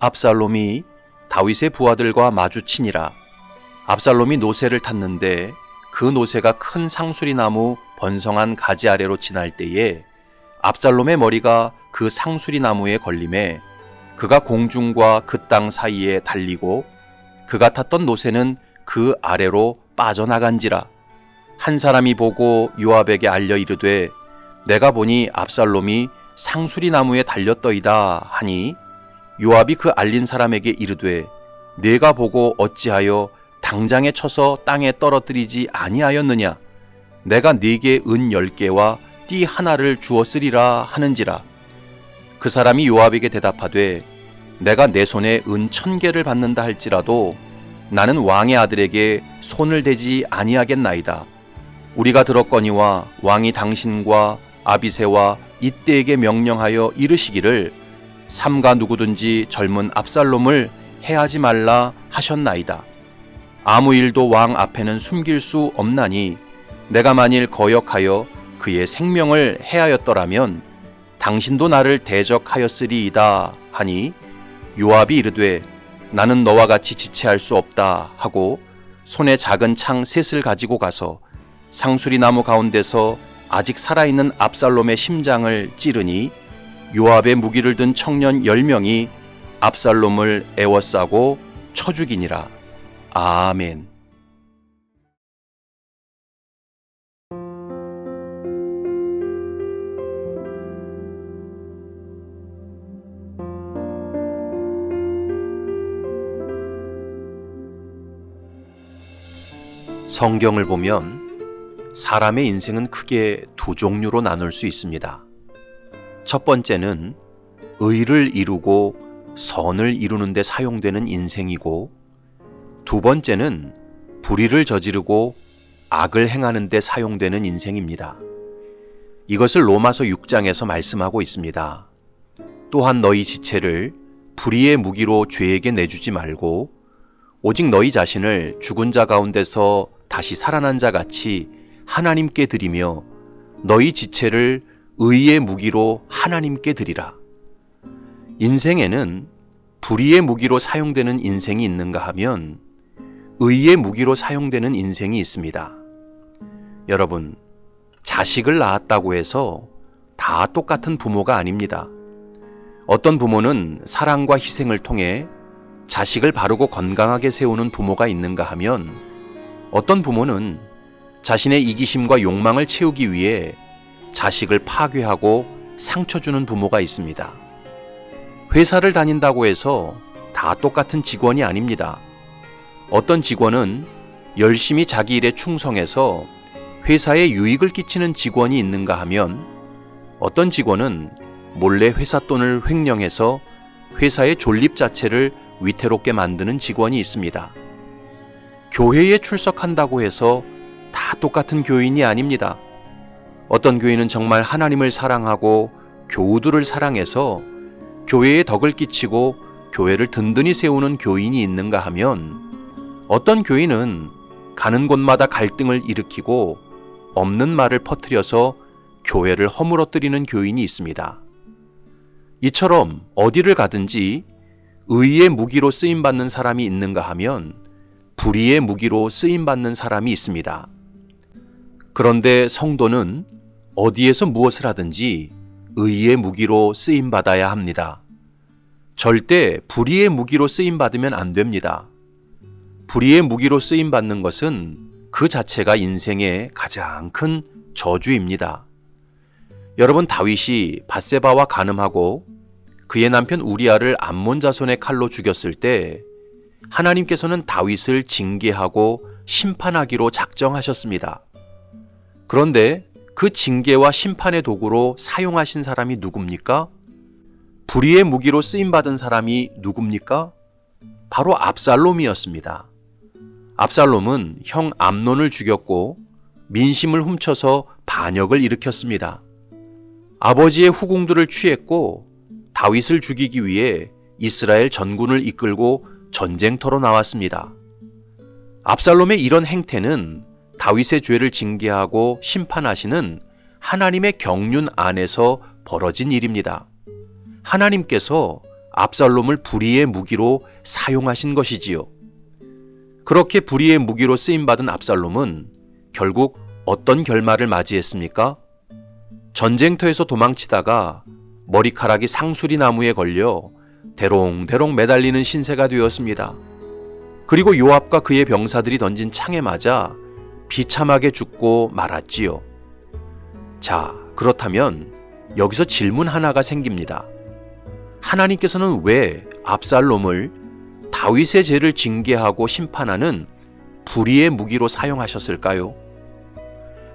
압살롬이 다윗의 부하들과 마주치니라. 압살롬이 노새를 탔는데 그 노새가 큰 상수리 나무 번성한 가지 아래로 지날 때에 압살롬의 머리가 그 상수리 나무에 걸림에 그가 공중과 그 땅 사이에 달리고 그가 탔던 노새는 그 아래로 빠져나간지라 한 사람이 보고 요압에게 알려 이르되 내가 보니 압살롬이 상수리 나무에 달렸더이다 하니 요압이 그 알린 사람에게 이르되 내가 보고 어찌하여 당장에 쳐서 땅에 떨어뜨리지 아니하였느냐? 내가 네게 은 열 개와 띠 하나를 주었으리라 하는지라? 그 사람이 요압에게 대답하되 내가 내 손에 은 천 개를 받는다 할지라도 나는 왕의 아들에게 손을 대지 아니하겠나이다. 우리가 들었거니와 왕이 당신과 아비세와 이때에게 명령하여 이르시기를 삼가 누구든지 젊은 압살롬을 해하지 말라 하셨나이다. 아무 일도 왕 앞에는 숨길 수 없나니 내가 만일 거역하여 그의 생명을 해하였더라면 당신도 나를 대적하였으리이다 하니 요압이 이르되 나는 너와 같이 지체할 수 없다 하고 손에 작은 창 셋을 가지고 가서 상수리 나무 가운데서 아직 살아있는 압살롬의 심장을 찌르니 요압의 무기를 든 청년 열명이 압살롬을 애워싸고 쳐 죽이니라. 아멘. 성경을 보면 사람의 인생은 크게 두 종류로 나눌 수 있습니다. 첫 번째는 의를 이루고 선을 이루는 데 사용되는 인생이고 두 번째는 불의를 저지르고 악을 행하는 데 사용되는 인생입니다. 이것을 로마서 6장에서 말씀하고 있습니다. 또한 너희 지체를 불의의 무기로 죄에게 내주지 말고 오직 너희 자신을 죽은 자 가운데서 다시 살아난 자 같이 하나님께 드리며 너희 지체를 의의 무기로 하나님께 드리라. 인생에는 불의의 무기로 사용되는 인생이 있는가 하면 의의 무기로 사용되는 인생이 있습니다. 여러분, 자식을 낳았다고 해서 다 똑같은 부모가 아닙니다. 어떤 부모는 사랑과 희생을 통해 자식을 바르고 건강하게 세우는 부모가 있는가 하면 어떤 부모는 자신의 이기심과 욕망을 채우기 위해 자식을 파괴하고 상처 주는 부모가 있습니다. 회사를 다닌다고 해서 다 똑같은 직원이 아닙니다. 어떤 직원은 열심히 자기 일에 충성해서 회사에 유익을 끼치는 직원이 있는가 하면 어떤 직원은 몰래 회사 돈을 횡령해서 회사의 존립 자체를 위태롭게 만드는 직원이 있습니다. 교회에 출석한다고 해서 다 똑같은 교인이 아닙니다. 어떤 교인은 정말 하나님을 사랑하고 교우들을 사랑해서 교회에 덕을 끼치고 교회를 든든히 세우는 교인이 있는가 하면 어떤 교인은 가는 곳마다 갈등을 일으키고 없는 말을 퍼뜨려서 교회를 허물어뜨리는 교인이 있습니다. 이처럼 어디를 가든지 의의 무기로 쓰임 받는 사람이 있는가 하면 불의의 무기로 쓰임 받는 사람이 있습니다. 그런데 성도는 어디에서 무엇을 하든지 의의 무기로 쓰임 받아야 합니다. 절대 불의의 무기로 쓰임 받으면 안 됩니다. 불의의 무기로 쓰임 받는 것은 그 자체가 인생의 가장 큰 저주입니다. 여러분 다윗이 바세바와 간음하고 그의 남편 우리아를 암몬 자손의 칼로 죽였을 때 하나님께서는 다윗을 징계하고 심판하기로 작정하셨습니다. 그런데 그 징계와 심판의 도구로 사용하신 사람이 누굽니까? 불의의 무기로 쓰임 받은 사람이 누굽니까? 바로 압살롬이었습니다. 압살롬은 형 암논을 죽였고 민심을 훔쳐서 반역을 일으켰습니다. 아버지의 후궁들을 취했고 다윗을 죽이기 위해 이스라엘 전군을 이끌고 전쟁터로 나왔습니다. 압살롬의 이런 행태는 다윗의 죄를 징계하고 심판하시는 하나님의 경륜 안에서 벌어진 일입니다. 하나님께서 압살롬을 불의의 무기로 사용하신 것이지요. 그렇게 불의의 무기로 쓰임받은 압살롬은 결국 어떤 결말을 맞이했습니까? 전쟁터에서 도망치다가 머리카락이 상수리 나무에 걸려 대롱대롱 매달리는 신세가 되었습니다. 그리고 요압과 그의 병사들이 던진 창에 맞아 비참하게 죽고 말았지요. 자, 그렇다면 여기서 질문 하나가 생깁니다. 하나님께서는 왜 압살롬을 다윗의 죄를 징계하고 심판하는 불의의 무기로 사용하셨을까요?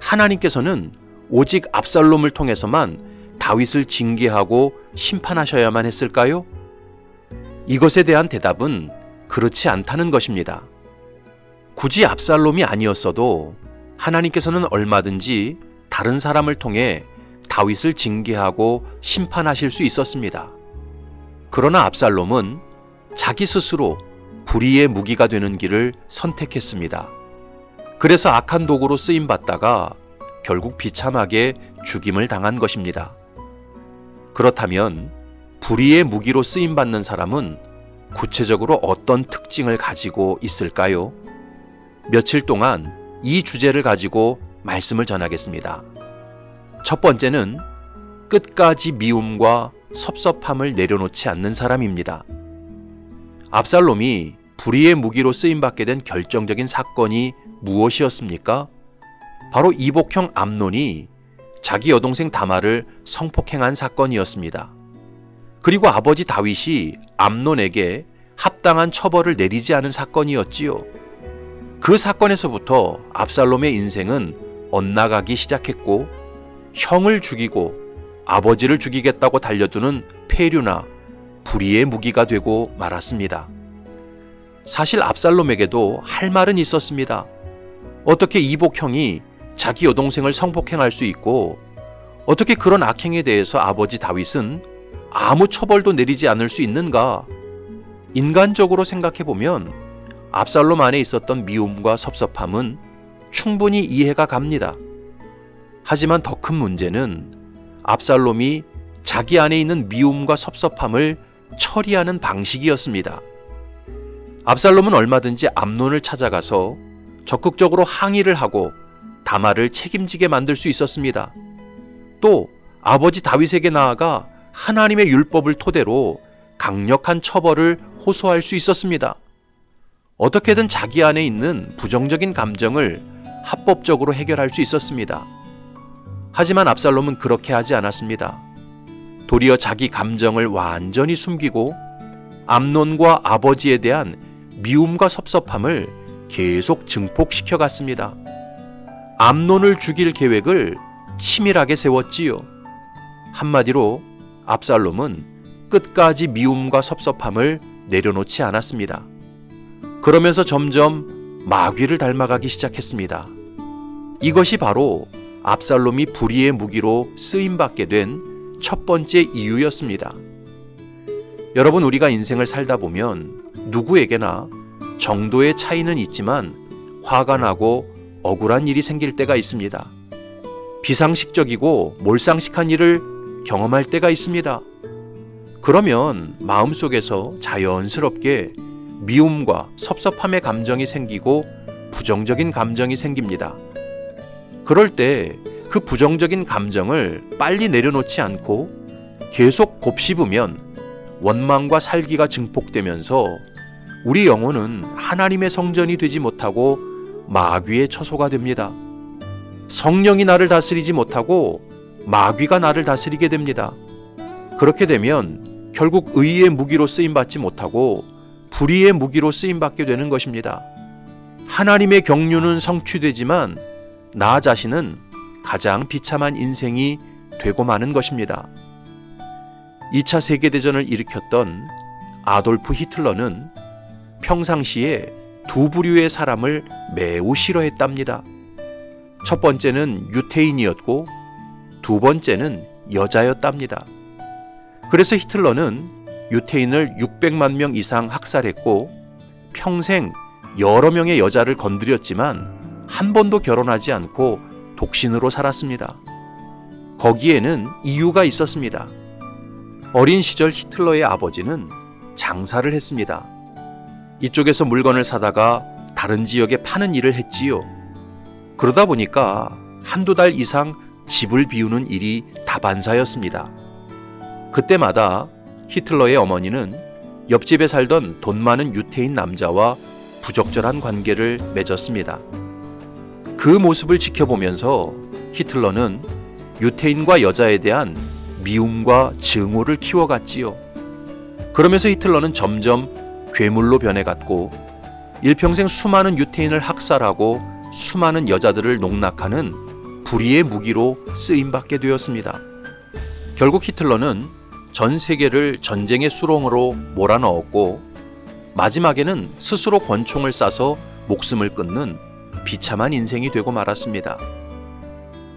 하나님께서는 오직 압살롬을 통해서만 다윗을 징계하고 심판하셔야만 했을까요? 이것에 대한 대답은 그렇지 않다는 것입니다. 굳이 압살롬이 아니었어도 하나님께서는 얼마든지 다른 사람을 통해 다윗을 징계하고 심판하실 수 있었습니다. 그러나 압살롬은 자기 스스로 불의의 무기가 되는 길을 선택했습니다. 그래서 악한 도구로 쓰임 받다가 결국 비참하게 죽임을 당한 것입니다. 그렇다면 불의의 무기로 쓰임 받는 사람은 구체적으로 어떤 특징을 가지고 있을까요? 며칠 동안 이 주제를 가지고 말씀을 전하겠습니다. 첫 번째는 끝까지 미움과 섭섭함을 내려놓지 않는 사람입니다. 압살롬이 불의의 무기로 쓰임받게 된 결정적인 사건이 무엇이었습니까? 바로 이복형 암논이 자기 여동생 다마를 성폭행한 사건이었습니다. 그리고 아버지 다윗이 암논에게 합당한 처벌을 내리지 않은 사건이었지요. 그 사건에서부터 압살롬의 인생은 엇나가기 시작했고 형을 죽이고 아버지를 죽이겠다고 달려드는 폐류나 불의의 무기가 되고 말았습니다. 사실 압살롬에게도 할 말은 있었습니다. 어떻게 이복형이 자기 여동생을 성폭행할 수 있고 어떻게 그런 악행에 대해서 아버지 다윗은 아무 처벌도 내리지 않을 수 있는가? 인간적으로 생각해 보면 압살롬 안에 있었던 미움과 섭섭함은 충분히 이해가 갑니다. 하지만 더 큰 문제는 압살롬이 자기 안에 있는 미움과 섭섭함을 처리하는 방식이었습니다. 압살롬은 얼마든지 암론을 찾아가서 적극적으로 항의를 하고 다마를 책임지게 만들 수 있었습니다. 또 아버지 다윗에게 나아가 하나님의 율법을 토대로 강력한 처벌을 호소할 수 있었습니다. 어떻게든 자기 안에 있는 부정적인 감정을 합법적으로 해결할 수 있었습니다. 하지만 압살롬은 그렇게 하지 않았습니다. 도리어 자기 감정을 완전히 숨기고 암론과 아버지에 대한 미움과 섭섭함을 계속 증폭시켜 갔습니다. 암론을 죽일 계획을 치밀하게 세웠지요. 한마디로 압살롬은 끝까지 미움과 섭섭함을 내려놓지 않았습니다. 그러면서 점점 마귀를 닮아가기 시작했습니다. 이것이 바로 압살롬이 불의의 무기로 쓰임받게 된 첫 번째 이유였습니다. 여러분, 우리가 인생을 살다 보면 누구에게나 정도의 차이는 있지만 화가 나고 억울한 일이 생길 때가 있습니다. 비상식적이고 몰상식한 일을 경험할 때가 있습니다. 그러면 마음속에서 자연스럽게 미움과 섭섭함의 감정이 생기고 부정적인 감정이 생깁니다. 그럴 때 그 부정적인 감정을 빨리 내려놓지 않고 계속 곱씹으면 원망과 살기가 증폭되면서 우리 영혼은 하나님의 성전이 되지 못하고 마귀의 처소가 됩니다. 성령이 나를 다스리지 못하고 마귀가 나를 다스리게 됩니다. 그렇게 되면 결국 의의 무기로 쓰임 받지 못하고 불의의 무기로 쓰임 받게 되는 것입니다. 하나님의 경륜은 성취되지만 나 자신은 가장 비참한 인생이 되고 마는 것입니다. 2차 세계대전을 일으켰던 아돌프 히틀러는 평상시에 두 부류의 사람을 매우 싫어했답니다. 첫 번째는 유태인이었고 두 번째는 여자였답니다. 그래서 히틀러는 유태인을 600만 명 이상 학살했고 평생 여러 명의 여자를 건드렸지만 한 번도 결혼하지 않고 독신으로 살았습니다. 거기에는 이유가 있었습니다. 어린 시절 히틀러의 아버지는 장사를 했습니다. 이쪽에서 물건을 사다가 다른 지역에 파는 일을 했지요. 그러다 보니까 한두 달 이상 집을 비우는 일이 다반사였습니다. 그때마다 히틀러의 어머니는 옆집에 살던 돈 많은 유태인 남자와 부적절한 관계를 맺었습니다. 그 모습을 지켜보면서 히틀러는 유태인과 여자에 대한 미움과 증오를 키워갔지요. 그러면서 히틀러는 점점 괴물로 변해갔고 일평생 수많은 유태인을 학살하고 수많은 여자들을 농락하는 불의의 무기로 쓰임받게 되었습니다. 결국 히틀러는 전 세계를 전쟁의 수렁으로 몰아넣었고 마지막에는 스스로 권총을 쏴서 목숨을 끊는 비참한 인생이 되고 말았습니다.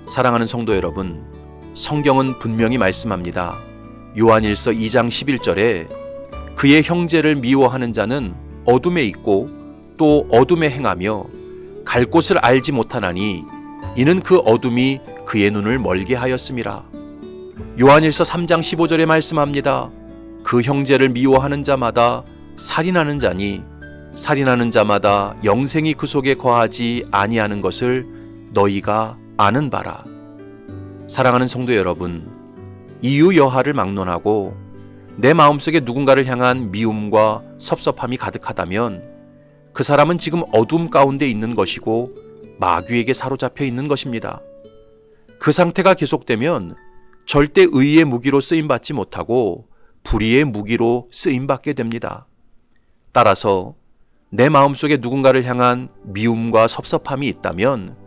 사랑하는 성도 여러분, 성경은 분명히 말씀합니다. 요한일서 2장 11절에 그의 형제를 미워하는 자는 어둠에 있고 또 어둠에 행하며 갈 곳을 알지 못하나니 이는 그 어둠이 그의 눈을 멀게 하였음이라. 요한일서 3장 15절에 말씀합니다. 그 형제를 미워하는 자마다 살인하는 자니 살인하는 자마다 영생이 그 속에 거하지 아니하는 것을 너희가 아는 바라. 사랑하는 성도 여러분, 이유 여하를 막론하고 내 마음속에 누군가를 향한 미움과 섭섭함이 가득하다면 그 사람은 지금 어둠 가운데 있는 것이고 마귀에게 사로잡혀 있는 것입니다. 그 상태가 계속되면 절대 의의 무기로 쓰임 받지 못하고 불의의 무기로 쓰임 받게 됩니다. 따라서 내 마음속에 누군가를 향한 미움과 섭섭함이 있다면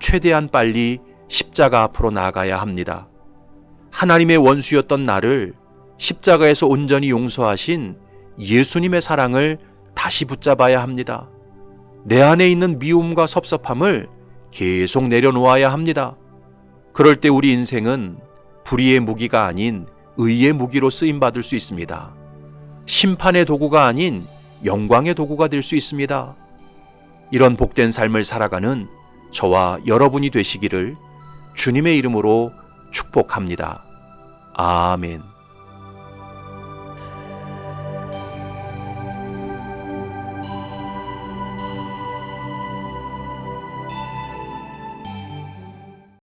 최대한 빨리 십자가 앞으로 나아가야 합니다. 하나님의 원수였던 나를 십자가에서 온전히 용서하신 예수님의 사랑을 다시 붙잡아야 합니다. 내 안에 있는 미움과 섭섭함을 계속 내려놓아야 합니다. 그럴 때 우리 인생은 불의의 무기가 아닌 의의 무기로 쓰임 받을 수 있습니다. 심판의 도구가 아닌 영광의 도구가 될 수 있습니다. 이런 복된 삶을 살아가는 저와 여러분이 되시기를 주님의 이름으로 축복합니다. 아멘.